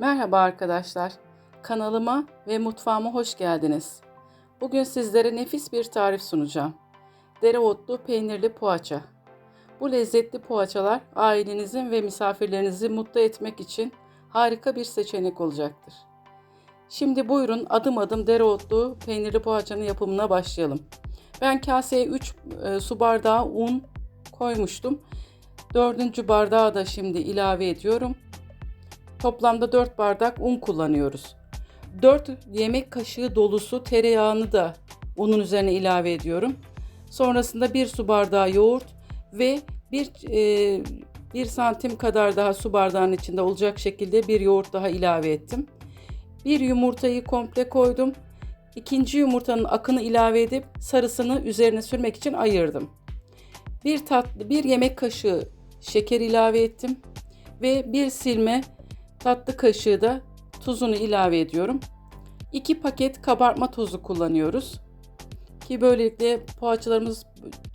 Merhaba arkadaşlar. Kanalıma ve mutfağıma hoş geldiniz. Bugün sizlere nefis bir tarif sunacağım. Dereotlu peynirli poğaça. Bu lezzetli poğaçalar ailenizin ve misafirlerinizi mutlu etmek için harika bir seçenek olacaktır. Şimdi buyurun adım adım dereotlu peynirli poğaçanın yapımına başlayalım. Ben kaseye 3 e, su bardağı un koymuştum. Dördüncü bardağı da şimdi ilave ediyorum. Toplamda 4 bardak un kullanıyoruz. 4 yemek kaşığı dolusu tereyağını da unun üzerine ilave ediyorum. Sonrasında 1 su bardağı yoğurt ve 1 e, 1 santim kadar daha su bardağının içinde olacak şekilde bir yoğurt daha ilave ettim. Bir yumurtayı komple koydum. İkinci yumurtanın akını ilave edip sarısını üzerine sürmek için ayırdım. Bir tatlı bir yemek kaşığı şeker ilave ettim ve bir silme tatlı kaşığı da tuzunu ilave ediyorum. 2 paket kabartma tozu kullanıyoruz. Ki böylelikle poğaçalarımız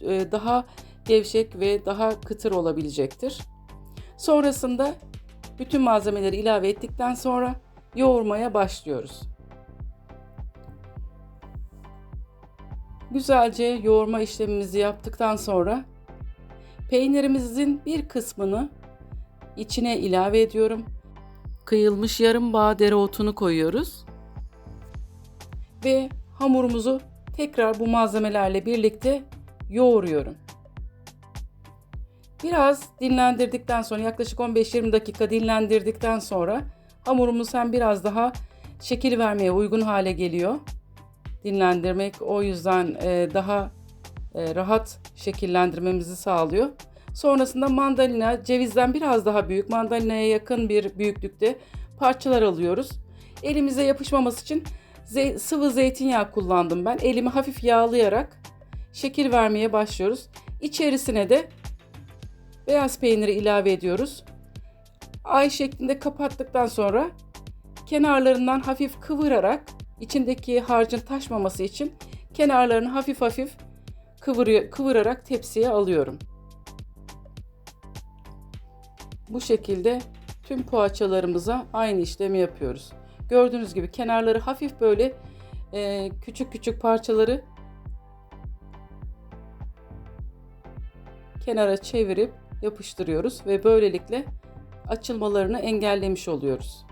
e, daha gevşek ve daha kıtır olabilecektir. Sonrasında bütün malzemeleri ilave ettikten sonra yoğurmaya başlıyoruz. Güzelce yoğurma işlemimizi yaptıktan sonra peynirimizin bir kısmını içine ilave ediyorum. Kıyılmış yarım bağ dereotunu koyuyoruz. Ve hamurumuzu tekrar bu malzemelerle birlikte yoğuruyorum. Biraz dinlendirdikten sonra yaklaşık 15-20 dakika dinlendirdikten sonra hamurumuz hem biraz daha şekil vermeye uygun hale geliyor. Dinlendirmek o yüzden e, daha e, rahat şekillendirmemizi sağlıyor. Sonrasında mandalina cevizden biraz daha büyük, mandalinaya yakın bir büyüklükte parçalar alıyoruz. Elimize yapışmaması için ze- sıvı zeytinyağı kullandım ben. Elimi hafif yağlayarak şekil vermeye başlıyoruz. İçerisine de beyaz peyniri ilave ediyoruz. Ay şeklinde kapattıktan sonra kenarlarından hafif kıvırarak içindeki harcın taşmaması için kenarlarını hafif hafif kıvırıyor, kıvırarak tepsiye alıyorum. Bu şekilde tüm poğaçalarımıza aynı işlemi yapıyoruz. Gördüğünüz gibi kenarları hafif böyle e, küçük küçük parçaları kenara çevirip yapıştırıyoruz ve böylelikle açılmalarını engellemiş oluyoruz.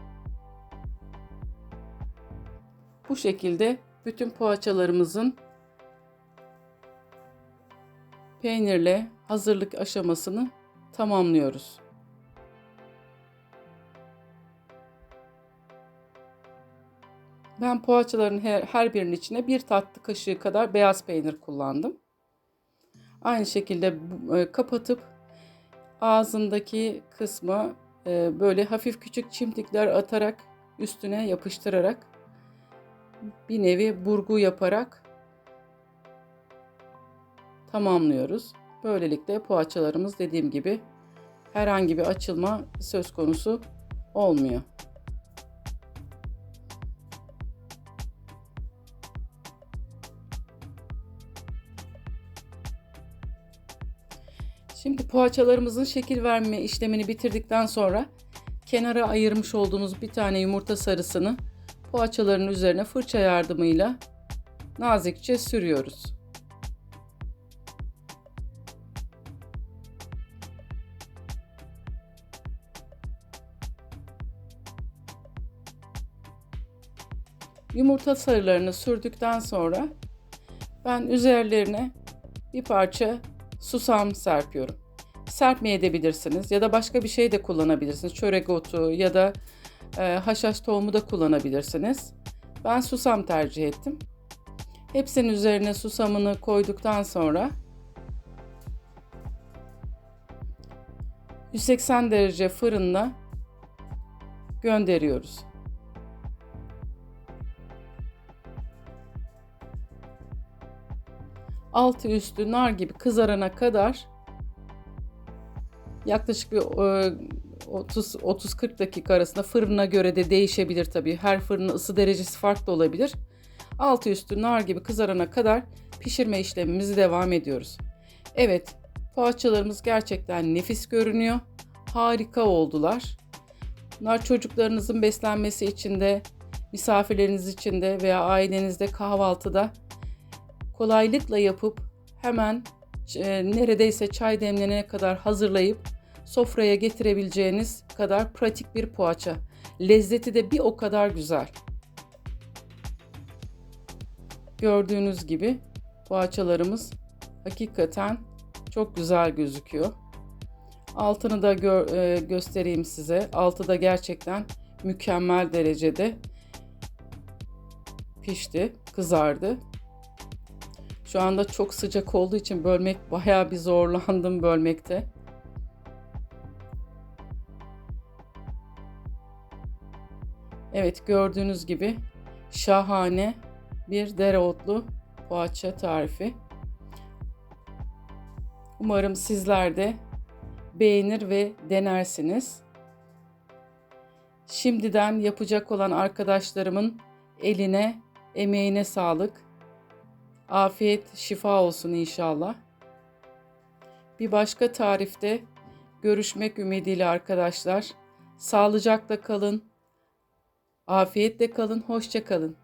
Bu şekilde bütün poğaçalarımızın peynirle hazırlık aşamasını tamamlıyoruz. Ben poğaçaların her, her birinin içine bir tatlı kaşığı kadar beyaz peynir kullandım. Aynı şekilde e, kapatıp ağzındaki kısma e, böyle hafif küçük çimdikler atarak üstüne yapıştırarak bir nevi burgu yaparak tamamlıyoruz. Böylelikle poğaçalarımız dediğim gibi herhangi bir açılma söz konusu olmuyor. Şimdi poğaçalarımızın şekil verme işlemini bitirdikten sonra kenara ayırmış olduğumuz bir tane yumurta sarısını poğaçaların üzerine fırça yardımıyla nazikçe sürüyoruz. Yumurta sarılarını sürdükten sonra ben üzerlerine bir parça susam serpiyorum. Serpmeye edebilirsiniz ya da başka bir şey de kullanabilirsiniz. Çörek otu ya da e, haşhaş tohumu da kullanabilirsiniz. Ben susam tercih ettim. Hepsinin üzerine susamını koyduktan sonra 180 derece fırında gönderiyoruz. Altı üstü nar gibi kızarana kadar yaklaşık bir 30-40 dakika arasında fırına göre de değişebilir tabii. Her fırının ısı derecesi farklı olabilir. Altı üstü nar gibi kızarana kadar pişirme işlemimizi devam ediyoruz. Evet, poğaçalarımız gerçekten nefis görünüyor. Harika oldular. Bunlar çocuklarınızın beslenmesi için de, misafirleriniz için de veya ailenizde kahvaltıda kolaylıkla yapıp hemen e, neredeyse çay demlenene kadar hazırlayıp sofraya getirebileceğiniz kadar pratik bir poğaça. Lezzeti de bir o kadar güzel. Gördüğünüz gibi poğaçalarımız hakikaten çok güzel gözüküyor. Altını da gö- e, göstereyim size. Altı da gerçekten mükemmel derecede pişti, kızardı. Şu anda çok sıcak olduğu için bölmek bayağı bir zorlandım bölmekte. Evet gördüğünüz gibi şahane bir dereotlu poğaça tarifi. Umarım sizler de beğenir ve denersiniz. Şimdiden yapacak olan arkadaşlarımın eline, emeğine sağlık. Afiyet, şifa olsun inşallah. Bir başka tarifte görüşmek ümidiyle arkadaşlar. Sağlıcakla kalın. Afiyetle kalın, hoşça kalın.